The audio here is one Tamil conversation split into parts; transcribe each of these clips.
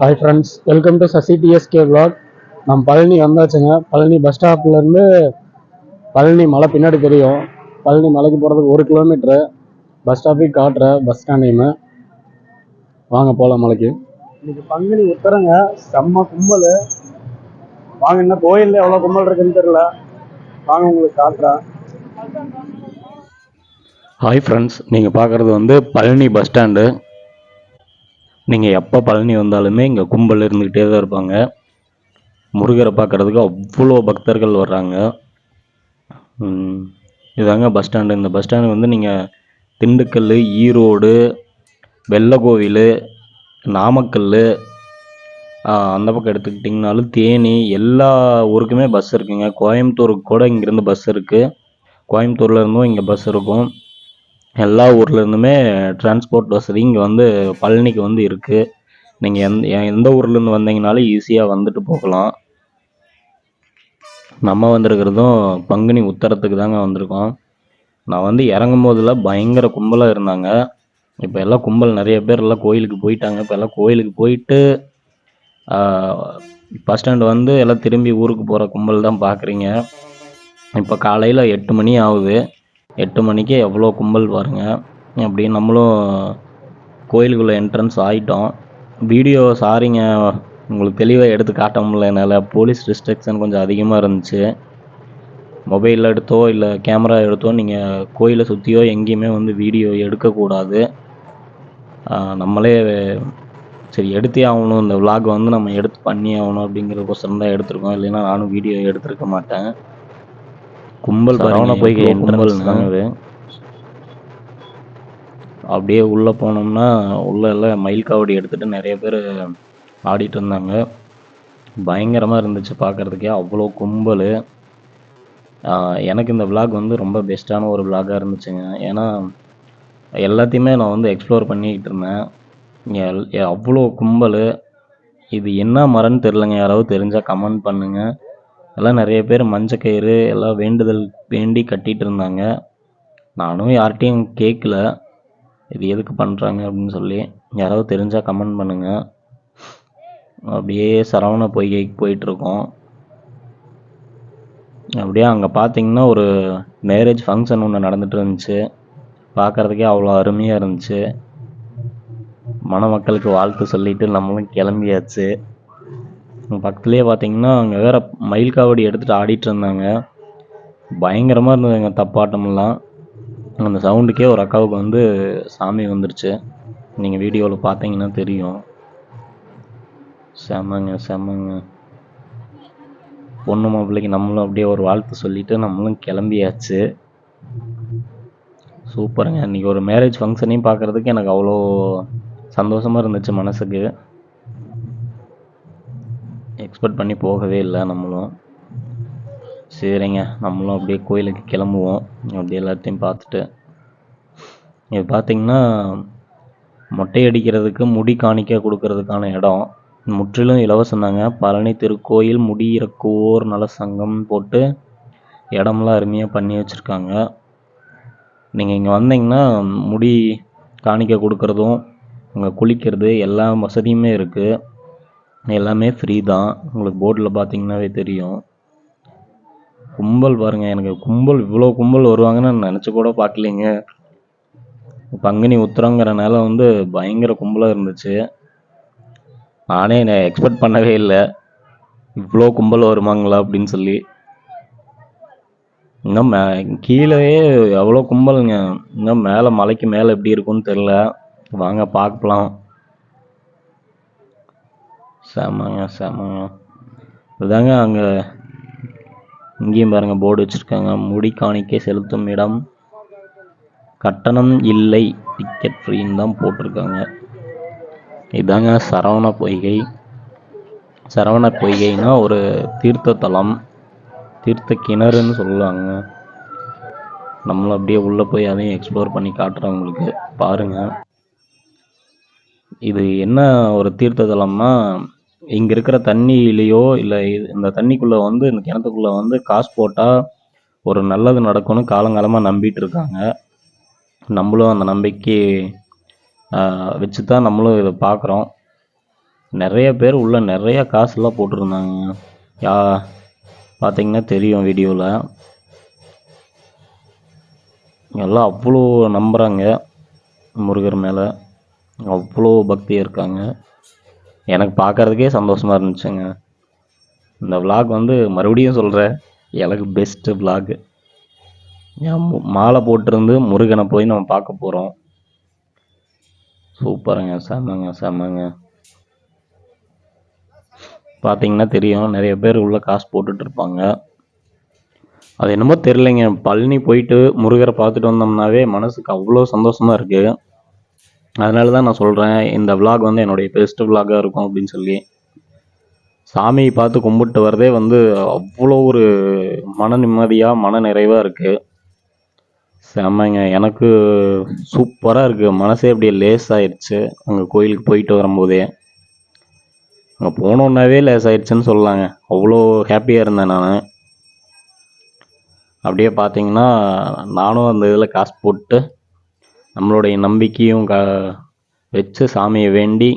Hi friends welcome to Sasi TSK vlog. நம்ம பழனி வந்தாச்சுங்க. பழனி பஸ் ஸ்டாப்லேருந்து பழனி மலை பின்னாடி தெரியும். பழனி மலைக்கு போகிறதுக்கு ஒரு கிலோமீட்ரு பஸ் ஸ்டாப்பையும் காட்டுற பஸ் ஸ்டாண்ட் நேமு வாங்க போகலாம் மலைக்கு. இன்னைக்கு பங்குனி உத்தரங்க. செம்ம கும்பல். வாங்க இன்னும் கோயிலில் எவ்வளோ கும்பல் இருக்குன்னு தெரியல. வாங்க உங்களுக்கு காட்டுறேன். ஹாய் ஃப்ரெண்ட்ஸ் நீங்கள் பார்க்குறது வந்து பழனி பஸ் ஸ்டாண்டு நீங்கள் எப்போ பழனி வந்தாலுமே இங்கே கும்பல் இருந்துக்கிட்டே தான் இருப்பாங்க. முருகரை பார்க்குறதுக்கு அவ்வளோ பக்தர்கள் வர்றாங்க. இதாங்க பஸ் ஸ்டாண்டு இந்த பஸ் ஸ்டாண்டு வந்து நீங்கள் திண்டுக்கல் ஈரோடு வெள்ளக்கோவில் நாமக்கல் அந்த பக்கம் எடுத்துக்கிட்டிங்கனாலும் தேனி எல்லா ஊருக்குமே பஸ் இருக்குங்க. கோயம்புத்தூருக்கு கூட இங்கேருந்து பஸ் இருக்குது கோயம்புத்தூர்லேருந்தும் இங்கே பஸ் இருக்கும். எல்லா ஊர்லேருந்துமே டிரான்ஸ்போர்ட் வசதி இங்கே வந்து பழனிக்கு வந்து இருக்குது நீங்கள் எந்த எந்த ஊர்லேருந்து வந்தீங்கனாலும் ஈஸியாக வந்துட்டு போகலாம். நம்ம வந்திருக்கிறதும் பங்குனி உத்தரத்துக்கு தாங்க வந்திருக்கோம். நான் வந்து இறங்கும் போதெல்லாம் பயங்கர கும்பலாக இருந்தாங்க. இப்போ எல்லாம் கும்பல் நிறைய பேர் எல்லாம் கோயிலுக்கு போயிட்டாங்க. இப்போ எல்லாம் கோயிலுக்கு போயிட்டு பஸ் ஸ்டாண்டு வந்து எல்லாம் திரும்பி ஊருக்கு போகிற கும்பல் தான் பார்க்குறீங்க இப்போ காலையில் எட்டு மணி ஆகுது. எட்டு மணிக்கு எவ்வளோ கும்பல் பாருங்க. அப்படியே நம்மளும் கோயிலுக்குள்ளே என்ட்ரன்ஸ் ஆகிட்டோம் வீடியோ சாரிங்க உங்களுக்கு தெளிவாக எடுத்து காட்ட முடியல என்னால். போலீஸ் ரெஸ்ட்ரிக்ஷன் கொஞ்சம் அதிகமாக இருந்துச்சு. மொபைலில் எடுத்தோ இல்லை கேமரா எடுத்தோ நீங்கள் கோயிலை சுற்றியோ எங்கேயுமே வந்து வீடியோ எடுக்கக்கூடாது. நம்மளே சரி எடுத்தே ஆகணும். இந்த விலாக் வந்து நம்ம எடுத்து பண்ணி ஆகணும் அப்படிங்கிறதுக்கோசரம் தான் எடுத்திருக்கோம். இல்லைன்னா நானும் வீடியோ எடுத்திருக்க மாட்டேன். கும்பல் கும்பல்னு. தாங்க இது. அப்படியே உள்ளே போனோம்னா உள்ள எல்லாம் மயில் காவடி எடுத்துட்டு நிறைய பேர் ஆடிட்டு இருந்தாங்க. பயங்கரமாக இருந்துச்சு பார்க்கறதுக்கே அவ்வளோ கும்பல். எனக்கு இந்த vlog வந்து ரொம்ப பெஸ்ட்டான ஒரு vlog-ஆ இருந்துச்சுங்க. ஏன்னா எல்லாத்தையுமே நான் வந்து எக்ஸ்ப்ளோர் பண்ணிக்கிட்டு இருந்தேன். அவ்வளோ கும்பல். இது என்ன மரம்னு தெரிலங்க யாராவது தெரிஞ்சால் கமெண்ட் பண்ணுங்க. எல்லாம் நிறைய பேர் மஞ்சக்கயிறு எல்லாம் வேண்டுதல் வேண்டி கட்டிகிட்டு இருந்தாங்க. நானும் யார்கிட்டையும் கேட்கல இது எதுக்கு பண்ணுறாங்க அப்படின்னு சொல்லி. யாராவது தெரிஞ்சால் கமெண்ட் பண்ணுங்கள் அப்படியே சரவண பொய்கைக்கு போயிட்டுருக்கோம் அப்படியே அங்கே பார்த்தீங்கன்னா ஒரு மேரேஜ் ஃபங்க்ஷன் ஒன்று நடந்துட்டு இருந்துச்சு. பார்க்கறதுக்கே அவ்வளோ அருமையாக இருந்துச்சு. மணமக்களுக்கு வாழ்த்து சொல்லிட்டு நம்மளும் கிளம்பியாச்சு. பக்கத்துலேயே பார்த்தீங்கன்னா அங்கே வேற மயில் காவடி எடுத்துகிட்டு ஆடிட்டு இருந்தாங்க. பயங்கரமாக இருந்ததுங்க தப்பாட்டமெல்லாம். அந்த சவுண்டுக்கே ஒரு அக்காவுக்கு வந்து சாமி வந்துருச்சு. நீங்கள் வீடியோவில் பார்த்தீங்கன்னா தெரியும். செமங்க செமங்க. பொண்ணு மாப்பிள்ளைக்கு நம்மளும் அப்படியே ஒரு வாழ்த்து சொல்லிவிட்டு நம்மளும் கிளம்பியாச்சு. சூப்பருங்க. இன்னைக்கு ஒரு மேரேஜ் ஃபங்க்ஷனையும் பார்க்கறதுக்கு எனக்கு அவ்வளோ சந்தோஷமாக இருந்துச்சு மனசுக்கு. எக்ஸ்பெக்ட் பண்ணி போகவே இல்லை நம்மளும். சரிங்க நம்மளும் அப்படியே கோயிலுக்கு கிளம்புவோம். அப்படியே எல்லாத்தையும் பார்த்துட்டு. இது பார்த்தீங்கன்னா மொட்டை அடிக்கிறதுக்கு முடி காணிக்க கொடுக்கறதுக்கான இடம். முற்றிலும் இலவசம்தாங்க. பழனி திருக்கோயில் முடியிறக்கோர் நல சங்கம் போட்டு இடம்லாம் அருமையாக பண்ணி வச்சுருக்காங்க. நீங்கள் இங்கே வந்தீங்கன்னா முடி காணிக்க கொடுக்கறதும் அங்கே குளிக்கிறது எல்லா வசதியுமே இருக்குது எல்லாமே ஃப்ரீ தான். உங்களுக்கு போர்டில் பார்த்தீங்கன்னாவே தெரியும். கும்பல் பாருங்கள் எனக்கு கும்பல் இவ்வளோ கும்பல் வருவாங்கன்னு நான் நினச்சி கூட பார்க்கலிங்க பங்குனி உத்திரங்கிறனால வந்து பயங்கர கும்பலாக இருந்துச்சு. நானே என்னை எக்ஸ்பெக்ட் பண்ணவே இல்லை. இவ்வளோ கும்பல் வருமாங்களா அப்படின்னு சொல்லி. இன்னும் மே கீழே எவ்வளோ கும்பலுங்க. இன்னும் மேலே மலைக்கு மேலே எப்படி இருக்கும்னு தெரில வாங்க பார்க்கலாம் செமங்க செமங்க. இதுதாங்க அங்கே. இங்கேயும் பாருங்க போர்டு வச்சுருக்காங்க. முடி காணிக்கை செலுத்தும் இடம். கட்டணம் இல்லை. டிக்கெட் ஃப்ரீன்னு தான் போட்டிருக்காங்க. இதாங்க சரவண பொய்கை. சரவண பொய்கைனா ஒரு தீர்த்த தலம். தீர்த்த கிணறுன்னு சொல்லுவாங்க. நம்மளும் அப்படியே உள்ளே போய் அதையும் எக்ஸ்ப்ளோர் பண்ணி காட்டுறேன் உங்களுக்கு. பாருங்க. இது என்ன ஒரு தீர்த்த தலம்னா இங்கே இருக்கிற தண்ணியிலையோ இல்லை இந்த தண்ணிக்குள்ளே வந்து இந்த கிணத்துக்குள்ளே வந்து காசு போட்டால் ஒரு நல்லது நடக்கும்னு காலங்காலமாக நம்பிட்டு இருக்காங்க. நம்மளும் அந்த நம்பிக்கை வச்சு தான் நம்மளும் இதை பார்க்குறோம் நிறைய பேர் உள்ள நிறைய காசுலாம் போட்டிருந்தாங்க. யா பார்த்தீங்கன்னா தெரியும் வீடியோவில் எல்லாம் அவ்வளோ நம்புகிறாங்க முருகர் மேலே. அவ்வளோ பக்தி இருக்காங்க. எனக்கு பார்க்கறதுக்கே சந்தோஷமாக இருந்துச்சுங்க. இந்த விளாக் வந்து மறுபடியும் சொல்கிறேன் எனக்கு பெஸ்ட்டு விளாகு மாலை போட்டிருந்து முருகனை போய் நம்ம பார்க்க போகிறோம் சூப்பருங்க செம்மங்க செம்மங்க. பார்த்தீங்கன்னா தெரியும் நிறைய பேர் உள்ள காசு போட்டுட்டு இருப்பாங்க. அது என்னமோ தெரிலங்க பழனி போயிட்டு முருகரை பார்த்துட்டு வந்தோம்னாவே மனசுக்கு அவ்வளோ சந்தோஷமா இருக்குது அதனால தான் நான் சொல்கிறேன் இந்த விலாக் வந்து என்னுடைய பெஸ்ட் விலாகாக இருக்கும் அப்படின்னு சொல்லி. சாமியை பார்த்து கும்பிட்டு வரதே வந்து அவ்வளோ ஒரு மன நிம்மதியாக மன நிறைவாக இருக்குது செம்மங்க எனக்கு சூப்பராக இருக்குது மனசே அப்படியே லேஸ் ஆயிடுச்சு அங்கே கோயிலுக்கு போயிட்டு வரும்போதே. அங்கே போனோன்னாவே லேஸ் ஆயிடுச்சுன்னு சொல்லலாங்க அவ்வளோ ஹாப்பியாக இருந்தேன் நான். அப்படியே பார்த்தீங்கன்னா நானும் அந்த இதில் காசு போட்டு நம்மளுடைய நம்பிக்கையும் க வச்சு சாமியை வேண்டி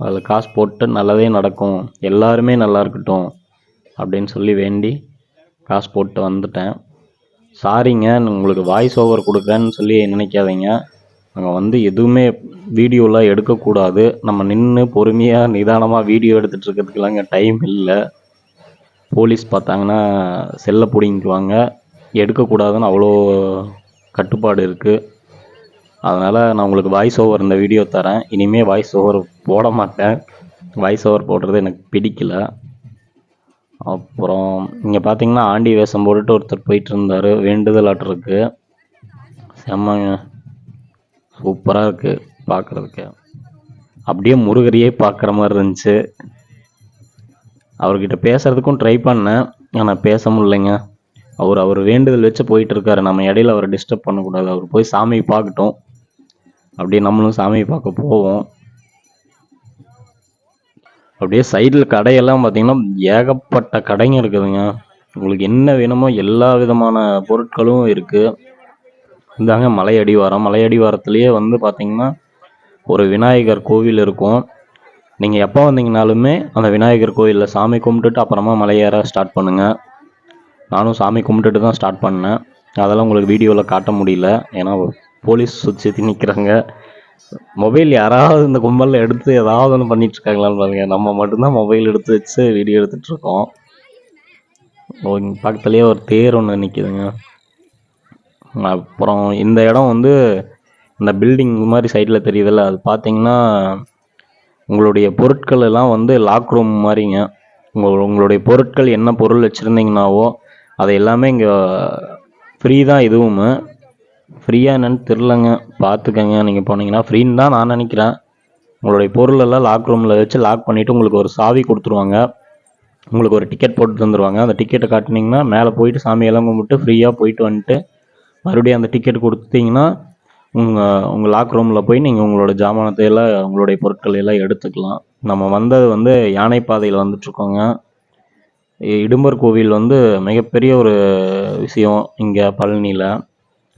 அதில் காசு போட்டு நல்லதே நடக்கும். எல்லாருமே நல்லா இருக்கட்டும் அப்படின்னு சொல்லி வேண்டி காசு போட்டு வந்துட்டேன். சாரிங்க உங்களுக்கு வாய்ஸ் ஓவர் கொடுக்குறேன்னு சொல்லி நினைக்காதீங்க. அங்கே வந்து எதுவுமே வீடியோலாம் எடுக்கக்கூடாது. நம்ம நின்று பொறுமையாக நிதானமாக வீடியோ எடுத்துகிட்டு இருக்கிறதுக்கெல்லாம் இங்கே டைம் இல்லை. போலீஸ் பார்த்தாங்கன்னா செல்லை பிடிங்கிக்குவாங்க. எடுக்கக்கூடாதுன்னு அவ்வளோ கட்டுப்பாடு இருக்குது அதனால் நான் உங்களுக்கு வாய்ஸ் ஓவர் இந்த வீடியோ தரேன். இனிமேல் வாய்ஸ் ஓவர் போட மாட்டேன். வாய்ஸ் ஓவர் போடுறது எனக்கு பிடிக்கல. அப்புறம் இங்கே பார்த்தீங்கன்னா ஆண்டி வேஷம் போட்டுட்டு ஒருத்தர் போயிட்டு இருந்தார் வேண்டுதலாட்டிருக்கு செம்மங்க சூப்பராக இருக்குது பார்க்குறதுக்கு அப்படியே முருகரையே பார்க்குற மாதிரி இருந்துச்சு. அவர்கிட்ட பேசுறதுக்கும் ட்ரை பண்ணேன். ஆனால் பேச முடியலைங்க. அவர் அவர் வேண்டுதல் வச்சு போயிட்டு இருக்காரு நம்ம இடையில அவரை டிஸ்டர்ப் பண்ணக்கூடாது. அவர் போய் சாமியை பார்க்கட்டும். அப்படியே நம்மளும் சாமியை பார்க்க போவோம். அப்படியே சைடில் கடையெல்லாம் பார்த்தீங்கன்னா ஏகப்பட்ட கடைங்க இருக்குதுங்க. உங்களுக்கு என்ன வேணுமோ எல்லா விதமான பொருட்களும் இருக்குது இதாங்க மலை அடிவாரம். வந்து பார்த்திங்கன்னா ஒரு விநாயகர் கோவில் இருக்கும். நீங்கள் எப்போ வந்தீங்கனாலுமே அந்த விநாயகர் கோயிலில் சாமி கும்பிட்டுட்டு அப்புறமா மலையேற ஸ்டார்ட் பண்ணுங்கள் நானும் சாமி கும்பிட்டுட்டு தான் ஸ்டார்ட் பண்ணேன். அதெல்லாம் உங்களுக்கு வீடியோவில் காட்ட முடியல. ஏன்னா போலீஸ் சுற்றி நிற்கிறாங்க மொபைல் யாராவது இந்த கும்பலில் எடுத்து ஏதாவது ஒன்று பண்ணிகிட்ருக்காங்களான்னு பாருங்கள் நம்ம மட்டும்தான் மொபைல் எடுத்து வச்சு வீடியோ எடுத்துகிட்ருக்கோம் ஓ, பக்கத்துலேயே ஒரு தேர் ஒன்று நிற்கிதுங்க அப்புறம் இந்த இடம் வந்து இந்த பில்டிங் மாதிரி சைடில் தெரியுதுல்ல. அது பார்த்தீங்கன்னா உங்களுடைய பொருட்கள் எல்லாம் வந்து லாக் ரூம் மாதிரிங்க. உங்கள் உங்களுடைய பொருட்கள் என்ன பொருள் வச்சுருந்தீங்கனாவோ அதை எல்லாமே இங்கே ஃப்ரீ தான் இதுவும். ஃப்ரீயாக என்னென்னு தெரிலங்க பார்த்துக்கங்க. நீங்கள் போனீங்கன்னா ஃப்ரீன்னு தான் நான் நினைக்கிறேன். உங்களுடைய பொருளெல்லாம் லாக் ரூமில் வச்சு லாக் பண்ணிவிட்டு உங்களுக்கு ஒரு சாவி கொடுத்துருவாங்க. உங்களுக்கு ஒரு டிக்கெட் போட்டு தந்துடுவாங்க அந்த டிக்கெட்டை காட்டினீங்கன்னா மேலே போயிட்டு சாமியெல்லாம் கும்பிட்டு ஃப்ரீயாக போயிட்டு வந்துட்டு மறுபடியும் அந்த டிக்கெட் கொடுத்தீங்கன்னா உங்கள் உங்கள் லாக் ரூமில் போய் நீங்கள் உங்களோட ஜாமானத்தை எல்லாம் உங்களுடைய பொருட்களை எல்லாம் எடுத்துக்கலாம். நம்ம வந்தது வந்து யானை பாதையில் வந்துட்டுருக்கோங்க இடும்பர் கோவில் வந்து மிகப்பெரிய ஒரு விஷயம் இங்கே பழனியில்.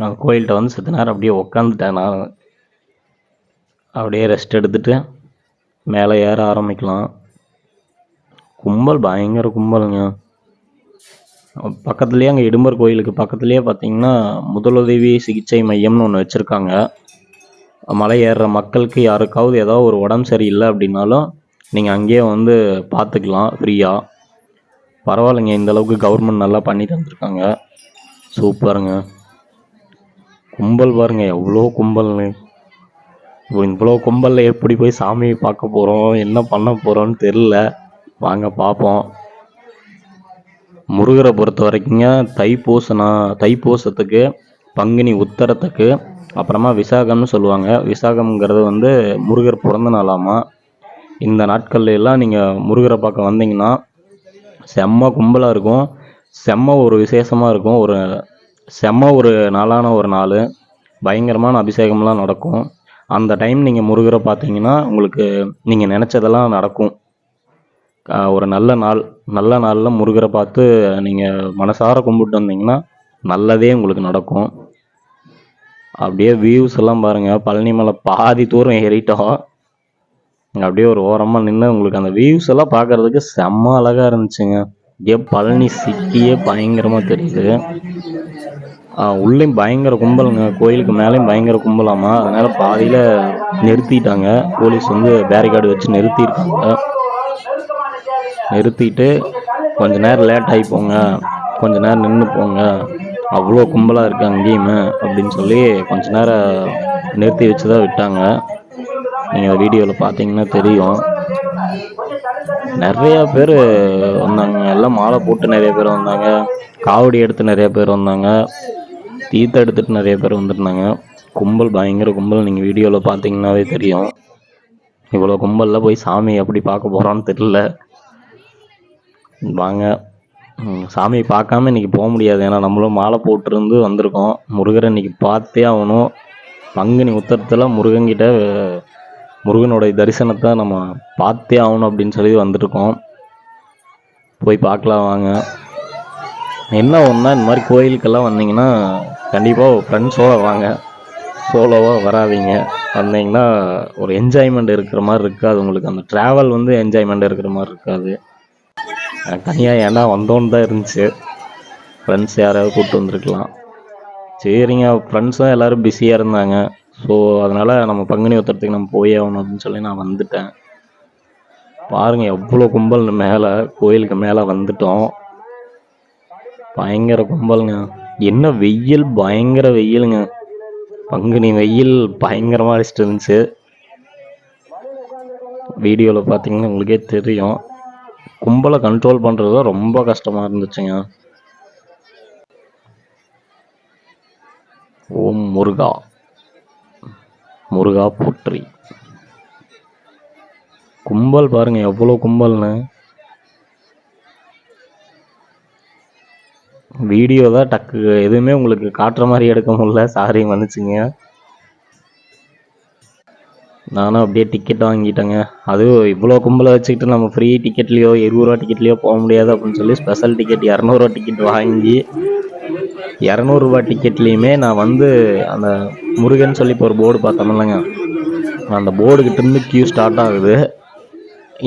நான் கோயில்கிட்ட வந்து செத்த நேரம் அப்படியே உக்காந்துட்டேன். நான் அப்படியே ரெஸ்ட் எடுத்துட்டு மேலே ஏற ஆரம்பிக்கலாம். கும்பல் பயங்கர கும்பலுங்க. பக்கத்துலேயே அங்கே இடும்பர் கோயிலுக்கு பக்கத்துலேயே பார்த்தீங்கன்னா முதலுதவி சிகிச்சை மையம்னு ஒன்று வச்சுருக்காங்க. மலை ஏறுற மக்களுக்கு யாருக்காவது ஏதாவது ஒரு உடம்பு சரியில்லை அப்படின்னாலும் நீங்கள் அங்கேயே வந்து பார்த்துக்கலாம் ஃப்ரீயாக பரவாயில்லைங்க இந்த அளவுக்கு கவர்மெண்ட் நல்லா பண்ணி தந்துருக்காங்க. சூப்பருங்க. கும்பல் பாருங்க எவ்வளோ கும்பல்னு. இவ்வளோ கும்பலில் எப்படி போய் சாமியை பார்க்க போகிறோம் என்ன பண்ண போகிறோன்னு தெரில வாங்க பார்ப்போம். முருகரை பொறுத்த வரைக்குங்க தைப்பூசனா தைப்பூசத்துக்கு பங்குனி உத்தரத்துக்கு அப்புறமா விசாகம்னு சொல்லுவாங்க. விசாகம்ங்கிறது வந்து முருகர் பிறந்த நாளாமா. இந்த நாட்கள்ல எல்லாம் நீங்கள் முருகரை பார்க்க வந்தீங்கன்னா செம்ம கும்பலாக இருக்கும். செம்ம ஒரு விசேஷமாக இருக்கும். ஒரு செம்ம ஒரு நாளான ஒரு நாள். பயங்கரமான அபிஷேகம்லாம் நடக்கும். அந்த டைம் நீங்கள் முருகரை பார்த்தீங்கன்னா உங்களுக்கு நீங்கள் நினச்சதெல்லாம் நடக்கும். ஒரு நல்ல நாள் நல்ல நாளில் முருகரை பார்த்து நீங்கள் மனசார கும்பிட்டு வந்தீங்கன்னா நல்லதே உங்களுக்கு நடக்கும். அப்படியே வியூஸ் எல்லாம் பாருங்கள் பழனி மலை பாதி தூரம் ஏறிட்டோம். அப்படியே ஒரு ஓரமாக நின்று உங்களுக்கு அந்த வியூஸ் எல்லாம் பார்க்கறதுக்கு செம்ம அழகாக இருந்துச்சுங்க. அப்படியே பழனி சிட்டியே பயங்கரமாக தெரியுது. உள்ளேயும் பயங்கர கும்பலுங்க. கோயிலுக்கு மேலேயும் பயங்கர கும்பலாமா? அதனால பாதியில் நிறுத்திட்டாங்க. போலீஸ் வந்து பேரிகார்டு வச்சு நிறுத்தியிருக்காங்க. நிறுத்திட்டு கொஞ்ச நேரம் லேட் ஆகி போங்க. கொஞ்ச நேரம் நின்று போங்க. அவ்வளோ கும்பலாக இருக்கு அங்கேயுமே அப்படின்னு சொல்லி கொஞ்ச நேரம் நிறுத்தி வச்சு தான் விட்டாங்க நீங்கள் வீடியோவில் பார்த்தீங்கன்னா தெரியும். நிறைய பேர் வந்தாங்க. எல்லாம் மாலை போட்டு நிறைய பேர் வந்தாங்க. காவடி எடுத்து நிறைய பேர் வந்தாங்க. தீர்த்தம் எடுத்துகிட்டு நிறைய பேர் வந்திருந்தாங்க. கும்பல் பயங்கர கும்பல். நீங்கள் வீடியோவில் பார்த்தீங்கன்னாவே தெரியும். இவ்வளோ கும்பலில் போய் சாமி எப்படி பார்க்க போகிறோன்னு தெரில வாங்க. சாமியை பார்க்காம இன்றைக்கி போக முடியாது. ஏன்னா நம்மளும் மாலை போட்டிருந்து வந்திருக்கோம். முருகரை இன்னைக்கு பார்த்தே ஆகணும். பங்குனி உத்தரத்தில் முருகன்கிட்ட முருகனுடைய தரிசனத்தை நம்ம பார்த்தே ஆகணும் அப்படின்னு சொல்லி வந்திருக்கோம். போய் பார்க்கலாம் வாங்க. என்ன ஒன்றா இந்த மாதிரி கோயிலுக்கெல்லாம் வந்தீங்கன்னா கண்டிப்பாக ஃப்ரெண்ட்ஸோடு வாங்க. சோலோவாக வராதீங்க. வந்தீங்கன்னா ஒரு என்ஜாய்மெண்ட் இருக்கிற மாதிரி இருக்காது. உங்களுக்கு அந்த ட்ராவல் வந்து என்ஜாய்மெண்ட் இருக்கிற மாதிரி இருக்காது. தனியாக ஏன்னா வந்தோன்னு தான் இருந்துச்சு. ஃப்ரெண்ட்ஸ் யாராவது கூப்பிட்டு வந்திருக்கலாம். சரிங்க. ஃப்ரெண்ட்ஸும் எல்லோரும் பிஸியாக இருந்தாங்க. ஸோ அதனால் நம்ம பங்குனி உத்தரத்துக்கு நம்ம போயே ஆகணும் அப்படின்னு சொல்லி நான் வந்துட்டேன். பாருங்கள் எவ்வளோ கும்பல் மேலே கோயிலுக்கு மேலே வந்துட்டோம். பயங்கர கும்பலுங்க. என்ன வெயில்? பயங்கர வெயிலுங்க. பங்குனி வெயில் பயங்கரமாக அடிச்சிட்டு இருந்துச்சு. வீடியோவில் பார்த்தீங்கன்னா உங்களுக்கே தெரியும். கும்பலை கண்ட்ரோல் பண்ணுறது தான் ரொம்ப கஷ்டமாக இருந்துச்சுங்க. ஓம் முருகா. முருகா போற்றி. கும்பல் பாருங்க எவ்வளோ கும்பல்னு. வீடியோ தான் டக்கு. எதுவுமே உங்களுக்கு காட்டுற மாதிரி எடுக்க முடியல. சாரி வந்துச்சுங்க நானும் அப்படியே டிக்கெட் வாங்கிட்டேங்க. அதுவும் இவ்வளோ கும்பலை வச்சுக்கிட்டு நம்ம ஃப்ரீ டிக்கெட்லேயோ இருபது ரூபா டிக்கெட்லேயோ போக முடியாது அப்படின்னு சொல்லி ஸ்பெஷல் டிக்கெட் இரநூறுவா டிக்கெட் வாங்கி இரநூறுபா டிக்கெட்லேயுமே நான் வந்து அந்த முருகன் சொல்லி இப்போ ஒரு போர்டு பார்த்தோம்லங்க அந்த போர்டுக்கிட்டேருந்து க்யூ கியூ ஸ்டார்ட் ஆகுது.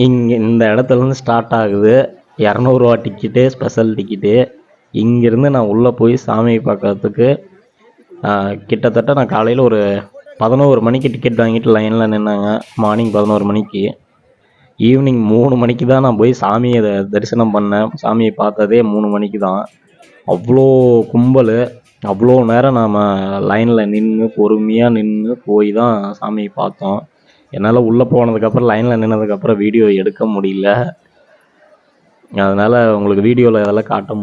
இங்கே இந்த இடத்துல இருந்து ஸ்டார்ட் ஆகுது. இரநூறுவா டிக்கெட்டு ஸ்பெஷல் டிக்கெட்டு இங்கேருந்து நான் உள்ளே போய் சாமியை பார்க்கறதுக்கு கிட்டத்தட்ட நான் காலையில் ஒரு பதினோரு மணிக்கு டிக்கெட் வாங்கிட்டு லைனில் நின்னாங்க. மார்னிங் பதினோரு மணிக்கு. ஈவினிங் மூணு மணிக்கு தான் நான் போய் சாமியை த- தரிசனம் பண்ணேன். சாமியை பார்த்ததே மூணு மணிக்கு தான். அவ்வளோ கும்பல். அவ்வளோ நேரம் நாம் லைனில் நின்று பொறுமையாக நின்று போய் தான் சாமியை பார்த்தோம். என்னால் உள்ளே போனதுக்கப்புறம் லைனில் நின்னதுக்கப்புறம் வீடியோ எடுக்க முடியல. அதனால் உங்களுக்கு வீடியோவில் அதெல்லாம் காட்ட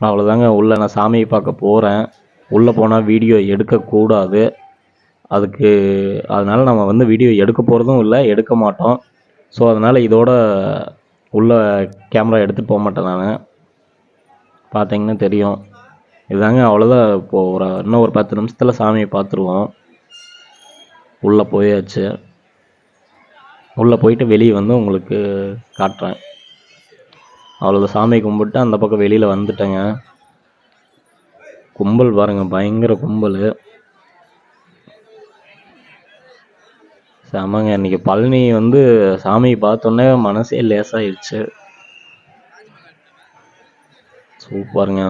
நான் அவ்வளோதாங்க உள்ளே நான் சாமியை பார்க்க போகிறேன் உள்ளே போனால் வீடியோ எடுக்கக்கூடாது. அதுக்கு அதனால் நம்ம வந்து வீடியோ எடுக்க போகிறதும் இல்லை எடுக்க மாட்டோம். ஸோ அதனால் இதோட உள்ள கேமரா எடுத்துகிட்டு போக மாட்டேன் நான். பார்த்தீங்கன்னா தெரியும். இதுதாங்க அவ்வளோதான் இப்போது ஒரு இன்னும் ஒரு பத்து நிமிஷத்தில் சாமியை பார்த்துருவோம் உள்ளே போயாச்சு. உள்ளே போயிட்டு வெளியே வந்து உங்களுக்கு காட்டுறேன். அவ்வளோதான் சாமி கும்பிட்டு அந்த பக்கம் வெளியில் வந்துட்டேங்க. கும்பல் பாருங்க பயங்கர கும்பல். செமங்க இன்னைக்கு பழனி வந்து சாமி பார்த்தோன்னே மனசே லேசாயிடுச்சு. சூப்பருங்க.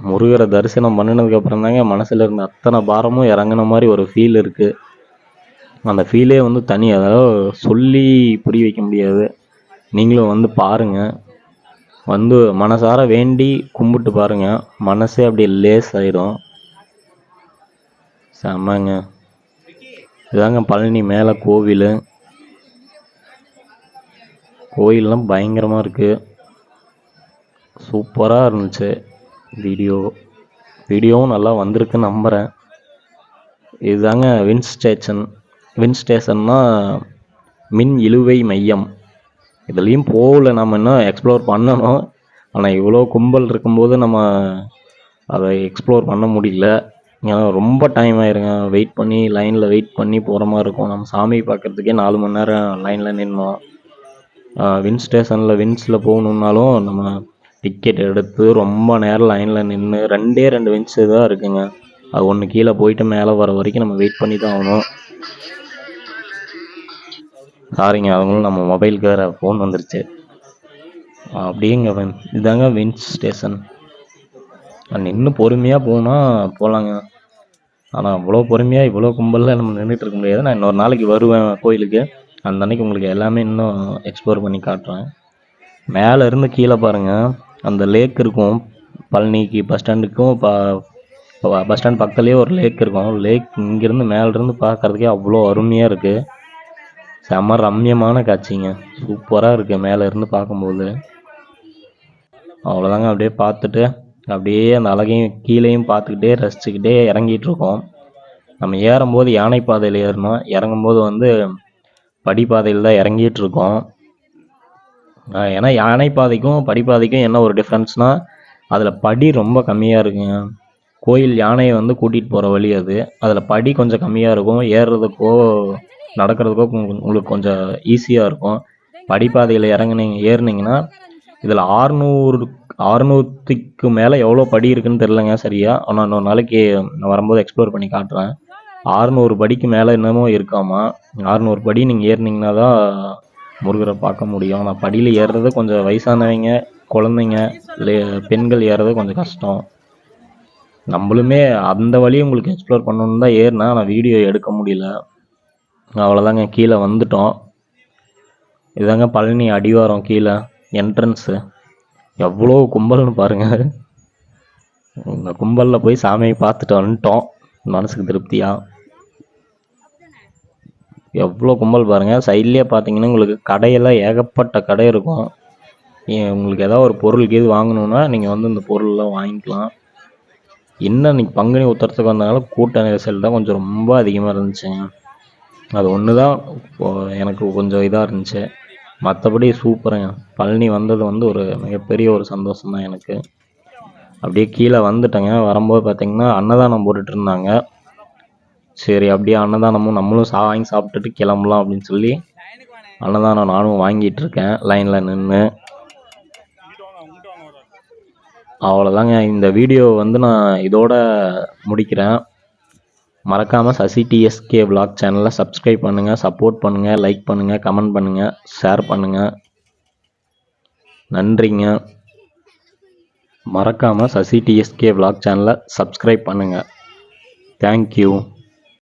முருகரை தரிசனம் பண்ணினதுக்கு அப்புறம் தாங்க மனசுல இருந்த அத்தனை பாரமும் இறங்குன மாதிரி ஒரு ஃபீல் இருக்கு. அந்த ஃபீலே வந்து தனி. அதாவது சொல்லி புரிய வைக்க முடியாது. நீங்களும் வந்து பாருங்கள் வந்து மனசார வேண்டி கும்பிட்டு பாருங்கள் மனசே அப்படியே லேஸ் ஆயிரும். செம்மங்க. இதாங்க பழனி மேலே கோவில். கோயிலெலாம் பயங்கரமாக இருக்குது சூப்பராக இருந்துச்சு. வீடியோ. வீடியோவும் நல்லா வந்திருக்குன்னு நம்புகிறேன் இதுதாங்க வின்ஸ் ஸ்டேஷன் வின் ஸ்டேஷன்னா மின் இழுவை மையம். இதுலேயும் போகல நம்ம இன்னும் எக்ஸ்ப்ளோர் பண்ணணும். ஆனால் இவ்வளோ கும்பல் இருக்கும்போது நம்ம அதை எக்ஸ்ப்ளோர் பண்ண முடியல. ஏன்னா ரொம்ப டைம் ஆயிருங்க. வெயிட் பண்ணி லைனில் வெயிட் பண்ணி போகிற மாதிரி இருக்கும். நம்ம சாமி பார்க்குறதுக்கே நாலு மணி நேரம் லைனில் நின்னோம். வின் ஸ்டேஷனில் வின்ஸில் போகணுன்னாலும் நம்ம டிக்கெட் எடுத்து ரொம்ப நேரம் லைனில் நின்று ரெண்டே ரெண்டு வின்ஸு தான் இருக்குங்க. அது ஒன்று கீழே போயிட்டு மேலே வர வரைக்கும் நம்ம வெயிட் பண்ணி தான் ஆகணும். சாரிங்க அவங்களும் நம்ம மொபைலுக்கு வேறு ஃபோன் வந்துருச்சு. அப்படிங்க இதுதாங்க வின்ஸ் ஸ்டேஷன் நின்று பொறுமையாக போனால் போகலாங்க ஆனால் அவ்வளோ பொறுமையாக இவ்வளோ கும்பலில் நம்ம நின்றுட்டு இருக்க முடியாது. நான் இன்னொரு நாளைக்கு வருவேன் கோயிலுக்கு. அந்த அன்னைக்கு உங்களுக்கு எல்லாமே இன்னும் எக்ஸ்ப்ளோர் பண்ணி காட்டுறேன். மேலே இருந்து கீழே பாருங்கள் அந்த லேக் இருக்கும். பழனிக்கு பஸ் ஸ்டாண்டுக்கும் பஸ் ஸ்டாண்ட் பக்கத்துலேயே ஒரு லேக் இருக்கும். லேக் இங்கேருந்து மேலேருந்து பார்க்கறதுக்கே அவ்வளோ அருமையாக இருக்குது செம ரம்யமான காட்சிங்க. சூப்பராக இருக்குது மேலே இருந்து பார்க்கும்போது. அவ்வளோதாங்க அப்படியே பார்த்துட்டு அப்படியே அந்த அழகையும் கீழேயும் பார்த்துக்கிட்டே ரசிச்சுக்கிட்டே இறங்கிட்டு இருக்கோம் நம்ம ஏறும்போது யானை பாதையில் ஏறணும். இறங்கும்போது வந்து படிப்பாதையில் தான் இறங்கிட்டு இருக்கோம் ஏன்னா யானை பாதைக்கும் படிப்பாதைக்கும் என்ன ஒரு டிஃப்ரென்ஸ்னால் அதில் படி ரொம்ப கம்மியாக இருக்குங்க. கோயில் யானையை வந்து கூட்டிகிட்டு போகிற வழி அது. அதில் படி கொஞ்சம் கம்மியாக இருக்கும். ஏறுறதுக்கோ நடக்கிறதுக்கோ உங்களுக்கு கொஞ்சம் ஈஸியாக இருக்கும். படிப்பாதையில் இறங்குனீங்க ஏறுனீங்கன்னா இதில் ஆறுநூறு ஆறுநூற்றுக்கு மேலே எவ்வளோ படி இருக்குன்னு தெரிலங்க சரியா? ஆனால் இன்னொரு நாளைக்கு நான் வரும்போது எக்ஸ்ப்ளோர் பண்ணி காட்டுறேன். ஆறுநூறு படிக்கு மேலே என்னமோ இருக்காமா? ஆறுநூறு படி நீங்கள் ஏறுனீங்கன்னா தான் முருகரை பார்க்க முடியும். ஆனால் படியில் ஏறுறது கொஞ்சம் வயசானவங்க குழந்தைங்க பெண்கள் ஏறுறது கொஞ்சம் கஷ்டம். நம்மளுமே அந்த வழியை உங்களுக்கு எக்ஸ்ப்ளோர் பண்ணணுன்னு தான் ஏறினா ஆனால் வீடியோ எடுக்க முடியல. அவ்வளோதாங்க கீழே வந்துட்டோம். இதாங்க பழனி அடிவாரம் கீழே என்ட்ரன்ஸு எவ்வளோ கும்பல்னு பாருங்கள் இந்த கும்பலில் போய் சாமியை பார்த்துட்டு வந்துட்டோம். மனசுக்கு திருப்தியாக எவ்வளோ கும்பல் பாருங்கள் சைட்லேயே பார்த்தீங்கன்னா உங்களுக்கு கடையெல்லாம் ஏகப்பட்ட கடை இருக்கும். உங்களுக்கு ஏதாவது ஒரு பொருள் கீது வாங்கணுன்னா நீங்கள் வந்து இந்த பொருள்லாம் வாங்கிக்கலாம். என்ன இன்னைக்கு பங்குனி உத்தரத்துக்கு வந்தனால கூட்ட நெரிசல் தான் கொஞ்சம் ரொம்ப அதிகமாக இருந்துச்சுங்க. அது ஒன்று தான் எனக்கு கொஞ்சம் இதாக இருந்துச்சு. மற்றபடி சூப்பருங்க. பழனி வந்தது வந்து ஒரு மிகப்பெரிய ஒரு சந்தோஷம் தான் எனக்கு. அப்படியே கீழே வந்துட்டேங்க. வரும்போது பார்த்திங்கன்னா அன்னதானம் போட்டுட்டு இருந்தாங்க. சரி அப்படியே அன்னதானமும் நம்மளும் சா வாங்கி சாப்பிட்டுட்டு கிளம்பலாம் அப்படின்னு சொல்லி அன்னதானம் நானும் வாங்கிட்டு இருக்கேன். லைனில் நின்று அவ்வளோதாங்க இந்த வீடியோ வந்து நான் இதோட முடிக்கிறேன். மறக்காமல் சசி டிஎஸ்கே விளாக் சேனலை சப்ஸ்கிரைப் பண்ணுங்கள் சப்போர்ட் பண்ணுங்கள் லைக் பண்ணுங்கள் கமெண்ட் பண்ணுங்கள் ஷேர் பண்ணுங்கள் நன்றிங்க. மறக்காமல் சசி டிஎஸ்கே விளாக் சேனலை சப்ஸ்கிரைப் பண்ணுங்கள் தேங்க்யூ